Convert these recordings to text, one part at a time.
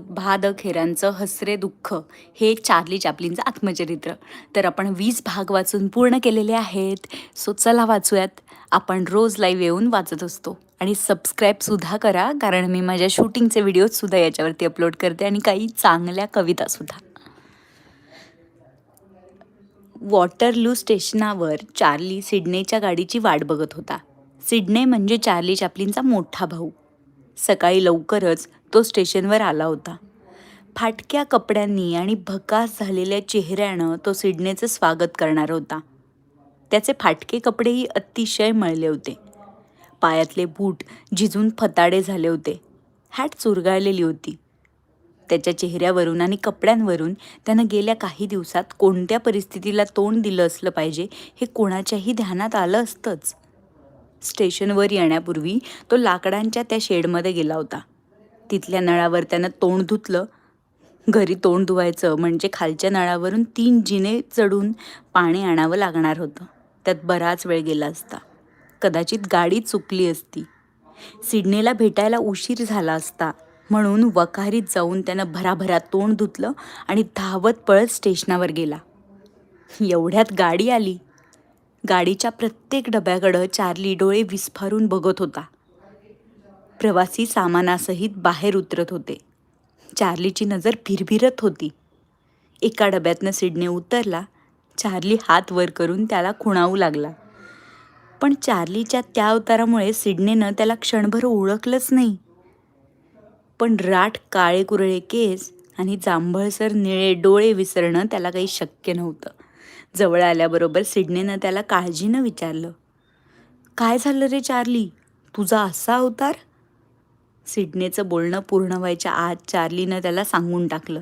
भाद खेरांचं हसरे दुःख हे चार्ली चॅपलिनचं आत्मचरित्र. तर आपण वीस भाग वाचून पूर्ण केलेले आहेत. सो चला वाचूयात. आपण रोज लाईव्ह येऊन वाचत असतो. आणि सबस्क्राईबसुद्धा करा कारण मी माझ्या शूटिंगचे व्हिडिओजसुद्धा याच्यावरती अपलोड करते आणि काही चांगल्या कवितासुद्धा वॉटरलू स्टेशनावर चार्ली सिडनेच्या गाडीची वाट बघत होता. सिडने म्हणजे चार्ली चॅपलिनचा मोठा भाऊ. सकाळी लवकरच तो स्टेशनवर आला होता. फाटक्या कपड्यांनी आणि भकास झालेल्या चेहऱ्यानं तो सिडनेचं स्वागत करणार होता. त्याचे फाटके कपडेही अतिशय मळले होते. पायातले बूट झिजून फताडे झाले होते. हॅट चुरगाळलेली होती. त्याच्या चेहऱ्यावरून आणि कपड्यांवरून त्यानं गेल्या काही दिवसात कोणत्या परिस्थितीला तोंड दिलं असलं पाहिजे हे कोणाच्याही ध्यानात आलं असतंच. स्टेशनवर येण्यापूर्वी तो लाकडांच्या त्या शेडमध्ये गेला होता. तिथल्या नळावर त्यानं तोंड धुतलं. घरी तोंड धुवायचं म्हणजे खालच्या नळावरून तीन जिने चढून पाणी आणावं लागणार होतं. त्यात बराच वेळ गेला असता. कदाचित गाडी चुकली असती. सिडनीला भेटायला उशीर झाला असता. म्हणून वखारीत जाऊन त्यानं भराभरा तोंड धुतलं आणि धावत पळत स्टेशनावर गेला. एवढ्यात गाडी आली. गाडीच्या प्रत्येक डब्याकडं चार्ली डोळे विस्फारून बघत होता. प्रवासी सामानासहित बाहेर उतरत होते. चार्लीची नजर भिरभिरत होती. एका डब्यातनं सिडने उतरला. चार्ली हात वर करून त्याला खुणावू लागला. पण चार्लीच्या त्या अवतारामुळे सिडनेनं त्याला क्षणभर ओळखलंच नाही. पण राठ काळे कुरळे केस आणि जांभळसर निळे डोळे विसरणं त्याला काही शक्य नव्हतं. जवळ आल्याबरोबर सिडनेनं त्याला काळजीनं विचारलं काय झालं रे चार्ली? तुझा असा अवतार? सिडनेचं बोलणं पूर्ण व्हायच्या आत चार्लीनं त्याला सांगून टाकलं.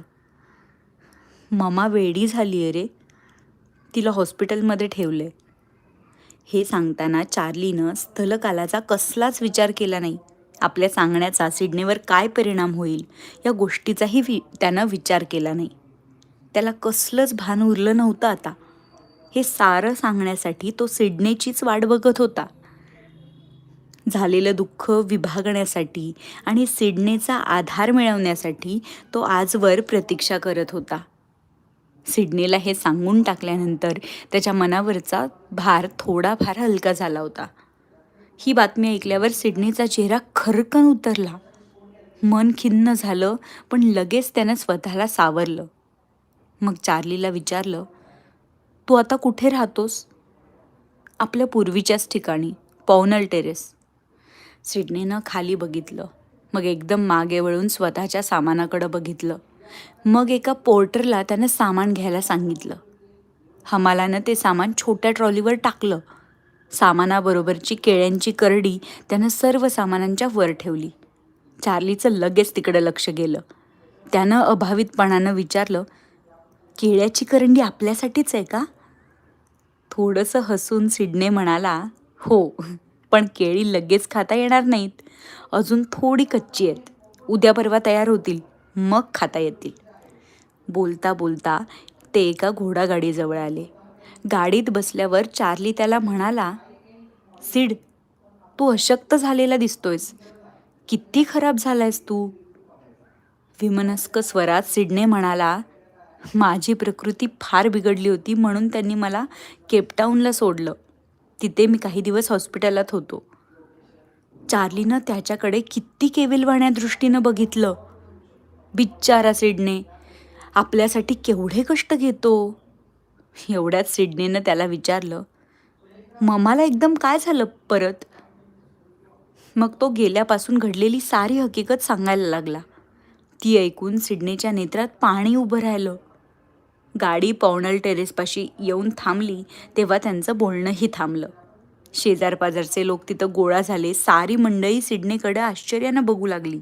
ममा वेडी झाली आहे रे. तिला हॉस्पिटलमध्ये ठेवले हे सांगताना चार्लीनं स्थलकालाचा कसलाच विचार केला नाही. आपल्या सांगण्याचा सिडनेवर काय परिणाम होईल या गोष्टीचाही वि त्यानं विचार केला नाही. त्याला कसलंच भान उरलं नव्हतं आता. हे सारं सांगण्यासाठी तो सिडनेचीच वाट बघत होता. झालेलं दुःख विभागण्यासाठी आणि सिडनेचा आधार मिळवण्यासाठी तो आजवर प्रतीक्षा करत होता. सिडनीला हे सांगून टाकल्यानंतर त्याच्या मनावरचा भार थोडाफार हलका झाला होता. ही बातमी ऐकल्यावर सिडनीचा चेहरा खरकन उतरला. मन खिन्न झालं पण लगेच त्यानं स्वतःला सावरलं. मग चार्लीला विचारलं तू आता कुठे राहतोस? आपल्या पूर्वीच्याच ठिकाणी पॉवनल टेरेस. सिडनीनं खाली बघितलं. मग एकदम मागे वळून स्वतःच्या सामानाकडं बघितलं. मग एका पोर्टरला त्यानं सामान घ्यायला सांगितलं. हमालानं ते सामान छोट्या ट्रॉलीवर टाकलं. सामानाबरोबरची केळ्यांची करडी त्यानं सर्व सामानांच्या वर ठेवली. चार्लीचं लगेच तिकडं लक्ष गेलं. त्यानं अभावितपणानं विचारलं केळ्याची करंडी आपल्यासाठीच आहे का? थोडंसं हसून सिडने म्हणाला हो. पण केळी लगेच खाता येणार नाहीत. अजून थोडी कच्ची आहेत. उद्या परवा तयार होतील. मग खाता येतील. बोलता बोलता ते एका घोडागाडीजवळ आले. गाडीत बसल्यावर चार्ली त्याला म्हणाला सिड तू अशक्त झालेला दिसतोयस. किती खराब झालायस तू. विमनस्क स्वरात सिडने म्हणाला माझी प्रकृती फार बिघडली होती म्हणून त्यांनी मला केपटाऊनला सोडलं. तिथे मी काही दिवस हॉस्पिटलात होतो. चार्लीनं त्याच्याकडे किती केविलवाण्या दृष्टीनं बघितलं. बिच्चारा सिडने आपल्यासाठी केवढे कष्ट घेतो. एवढ्यात सिडनीनं त्याला विचारलं ममाला एकदम काय झालं परत? मग तो गेल्यापासून घडलेली सारी हकीकत सांगायला लागला. ती ऐकून सिडनीच्या नेत्रात पाणी उभं राहिलं. गाडी पवनल टेरेसपाशी येऊन थांबली तेव्हा त्यांचं बोलणंही थांबलं. शेजारपाजारचे लोक तिथं गोळा झाले. सारी मंडळी सिडनेकडे आश्चर्यानं बघू लागली.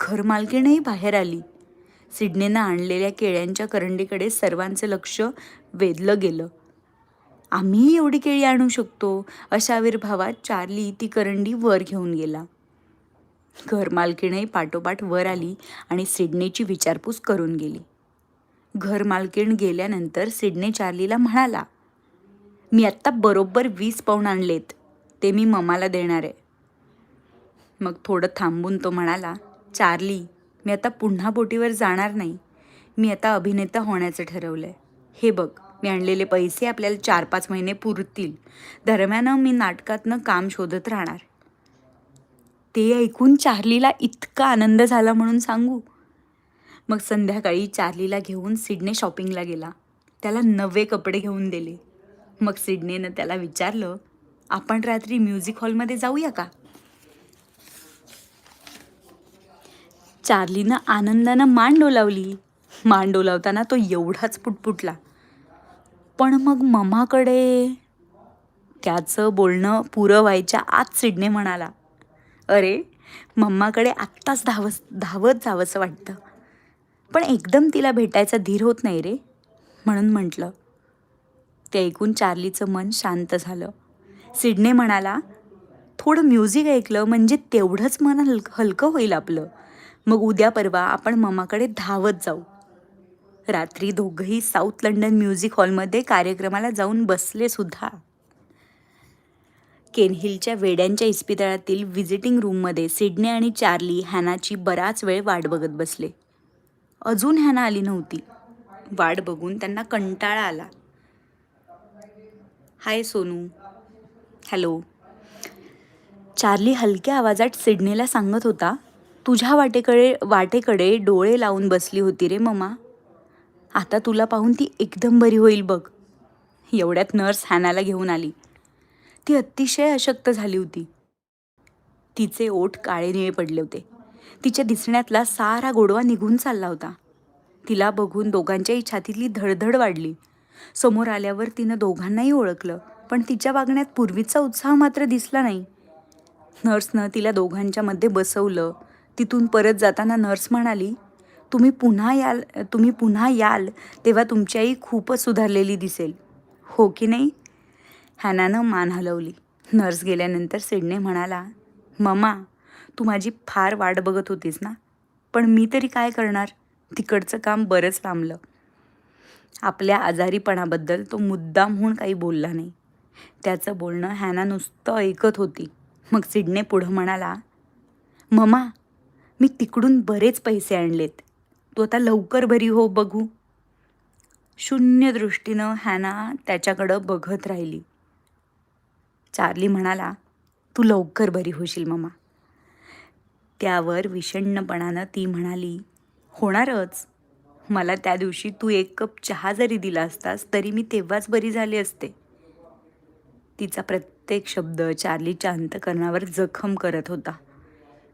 घरमालकीणही बाहेर आली. सिडनेनं आणलेल्या केळ्यांच्या करंडीकडे सर्वांचं लक्ष वेधलं गेलं. आम्हीही एवढी केळी आणू शकतो? अशा आविर्भावात चार्ली ती करंडी वर घेऊन गेला. घरमालकीणही पाठोपाठ वर आली आणि सिडनेची विचारपूस करून गेली. घरमालकीण गेल्यानंतर सिडने चार्लीला म्हणाला मी आत्ता बरोबर वीस पाऊण आणलेत ते मी ममाला देणार आहे. मग थोडं थांबून तो म्हणाला चार्ली मी आता पुन्हा बोटीवर जाणार नाही. मी आता अभिनेता होण्याचं ठरवलं आहे हे बघ मी आणलेले पैसे आपल्याला चार पाच महिने पुरतील. दरम्यान मी नाटकातनं काम शोधत राहणार. ते ऐकून चार्लीला इतका आनंद झाला म्हणून सांगू? मग संध्याकाळी चार्लीला घेऊन सिडने शॉपिंगला गेला. त्याला नवे कपडे घेऊन दिले. मग सिडनेनं त्याला विचारलं आपण रात्री म्युझिक हॉलमध्ये जाऊया का? चार्लीनं आनंदानं मान डोलावली. मान डोलावताना तो एवढाच पुटपुटला. पण मग ममाकडे त्याचं बोलणं पुरं व्हायच्या आत सिडने म्हणाला अरे मम्माकडे आत्ताच धावस धावत जावंसं वाटतं. पण एकदम तिला भेटायचा धीर होत नाही रे म्हणून म्हटलं. ते ऐकून चार्लीचं मन शांत झालं. सिडने म्हणाला थोडं म्युझिक ऐकलं म्हणजे तेवढंच मन हल हलकं होईल आपलं. मग उद्या परवा आपण ममाकडे धावत जाऊ. रात्री दोघंही साऊथ लंडन म्युझिक हॉलमध्ये कार्यक्रमाला जाऊन बसले सुद्धा. केनहिलच्या वेड्यांच्या इस्पितळातील व्हिजिटिंग रूममध्ये सिडने आणि चार्ली हॅनाची बराच वेळ वाट बघत बसले. अजून ह्यांना आली नव्हती. वाट बघून त्यांना कंटाळा आला. हाय सोनू. हॅलो. चार्ली हलक्या आवाजात सिडनीला सांगत होता तुझ्या वाटेकडे वाटेकडे डोळे लावून बसली होती रे ममा. आता तुला पाहून ती एकदम बरी होईल बघ. एवढ्यात नर्स हॅनाला घेऊन आली. ती अतिशय अशक्त झाली होती. तिचे ओठ काळे निळे पडले होते. तिच्या दिसण्यातला सारा गोडवा निघून चालला होता. तिला बघून दोघांच्याही छातीतली धडधड वाढली. समोर आल्यावर तिनं दोघांनाही ओळखलं पण तिच्या वागण्यात पूर्वीचा उत्साह मात्र दिसला नाही. नर्सनं तिला दोघांच्या मध्ये बसवलं. तिथून परत जाताना नर्स म्हणाली तुम्ही पुन्हा याल तुम्ही पुन्हा याल तेव्हा तुमच्याही खूपच सुधारलेली दिसेल. हो की नाही? हॅनानं मान हलवली. नर्स गेल्यानंतर सिडने म्हणाला ममा तू माझी फार वाट बघत होतीस ना? पण मी तरी काय करणार? तिकडचं काम बरंच लांबलं आपल्या आजारीपणाबद्दल तो मुद्दाम म्हणून काही बोलला नाही. त्याचं बोलणं हॅना नुसतं ऐकत होती. मग सिडने पुढं म्हणाला ममा मी तिकडून बरेच पैसे आणलेत. तू आता लवकर भरी हो बघू. शून्य दृष्टीनं हॅना त्याच्याकडं बघत राहिली. चार्ली म्हणाला तू लवकर बरी होशील ममा. त्यावर विषण्णपणानं ती म्हणाली होणारच. मला त्या दिवशी तू एक कप चहा जरी दिला असतास तरी मी तेव्हाच बरी झाली असते. तिचा प्रत्येक शब्द चार्लीच्या अंतकरणावर जखम करत होता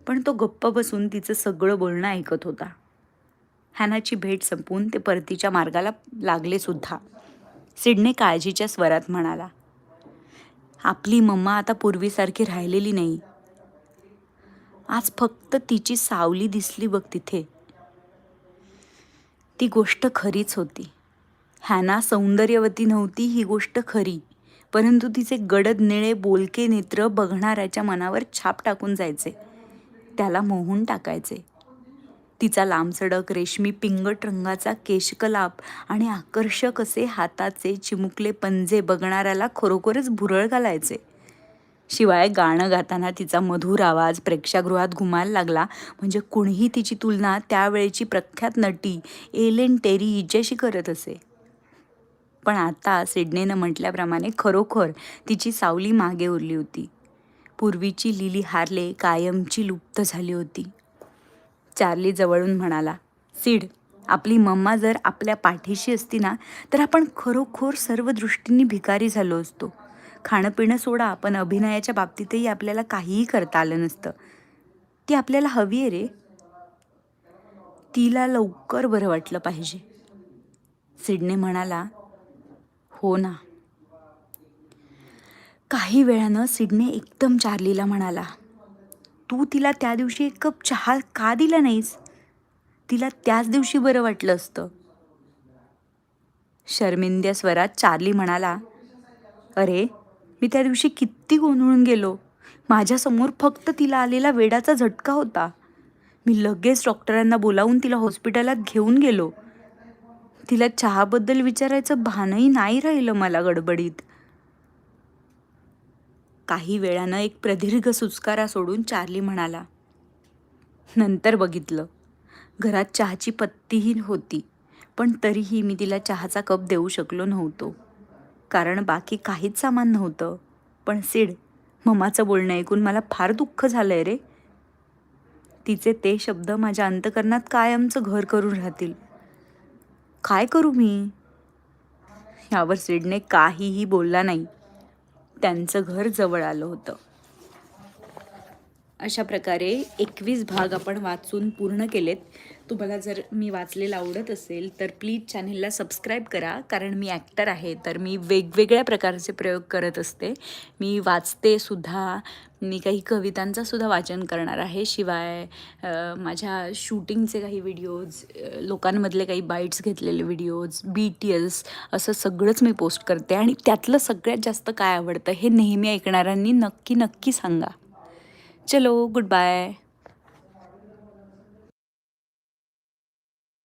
पण तो गप्प बसून तिचं सगळं बोलणं ऐकत होता. हॅनाची भेट संपून ते परतीच्या मार्गाला लागले सुद्धा. सिडने काळजीच्या स्वरात म्हणाला आपली मम्मा आता पूर्वीसारखी राहिलेली नाही. आज फक्त तिची सावली दिसली बघ तिथे. ती गोष्ट खरीच होती. हॅना सौंदर्यवती नव्हती ही गोष्ट खरी. परंतु तिचे गडद निळे बोलके नेत्र बघणाऱ्याच्या मनावर छाप टाकून जायचे. त्याला मोहून टाकायचे. तिचा लांबसडक रेशमी पिंगट रंगाचा केशकलाप आणि आकर्षक असे हाताचे चिमुकले पंजे बघणाऱ्याला खरोखरच भुरळ घालायचे. शिवाय गाणं गाताना तिचा मधुर आवाज प्रेक्षागृहात घुमायला लागला. म्हणजे कुणीही तिची तुलना त्यावेळेची प्रख्यात नटी एलेन टेरी हिच्याशी करत असे. पण आता सिडनेनं म्हटल्याप्रमाणे खरोखर तिची सावली मागे उरली होती. पूर्वीची लिली हारले कायमची लुप्त झाली होती. चार्ली जवळून म्हणाला सीड आपली मम्मा जर आपल्या पाठीशी असती ना तर आपण खरोखर सर्व दृष्टींनी भिकारी झालो असतो. खाणं पिणं सोडा पण अभिनयाच्या बाबतीतही आपल्याला काहीही करता आलं नसतं. ती आपल्याला हवी आहे रे. तिला लवकर बरं वाटलं पाहिजे. सिडने म्हणाला हो ना. काही वेळानं सिडने एकदम चार्लीला म्हणाला तू तिला त्या दिवशी एक कप चहा का दिला नाहीस? तिला त्याच दिवशी बरं वाटलं असतं. शर्मिंद्या स्वरात चार्ली म्हणाला अरे मी त्या दिवशी किती गोंधळून गेलो. माझ्यासमोर फक्त तिला आलेला वेडाचा झटका होता. मी लगेच डॉक्टरांना बोलावून तिला हॉस्पिटलात घेऊन गेलो. तिला चहाबद्दल विचारायचं भानही नाही राहिलं मला गडबडीत. काही वेळानं एक प्रदीर्घ सुस्कारा सोडून चार्ली म्हणाला नंतर बघितलं. घरात चहाची पत्तीही होती पण तरीही मी तिला चहाचा कप देऊ शकलो नव्हतो. कारण बाकी काहीच सामान नव्हतं. पण सिड मम्माचं बोलणं ऐकून मला फार दुःख झालं आहे रे. तिचे ते शब्द माझ्या अंतकरणात कायमचं घर करून राहतील. काय करू मी? यावर सिडने काहीही बोलला नाही. त्यांचं घर जवळ आलं होतं. अशा प्रकारे एकवीस भाग आपण वाचून पूर्ण केलेत. तुम्हाला जर मी वाचलेलं आवडत असेल तर प्लीज चॅनेलला सबस्क्राईब करा. कारण मी ॲक्टर आहे तर मी वेगवेगळ्या प्रकारचे प्रयोग करत असते. मी वाचते सुद्धा. मी काही कवितांचं सुद्धा वाचन करणार आहे. शिवाय माझ्या शूटिंगचे काही व्हिडिओज लोकांमधले काही बाईट्स घेतलेले व्हिडिओज बी टी एस असं सगळंच मी पोस्ट करते. आणि त्यातलं सगळ्यात जास्त काय आवडतं हे नेहमी ऐकणाऱ्यांनी नक्की नक्की सांगा. चलो गुड बाय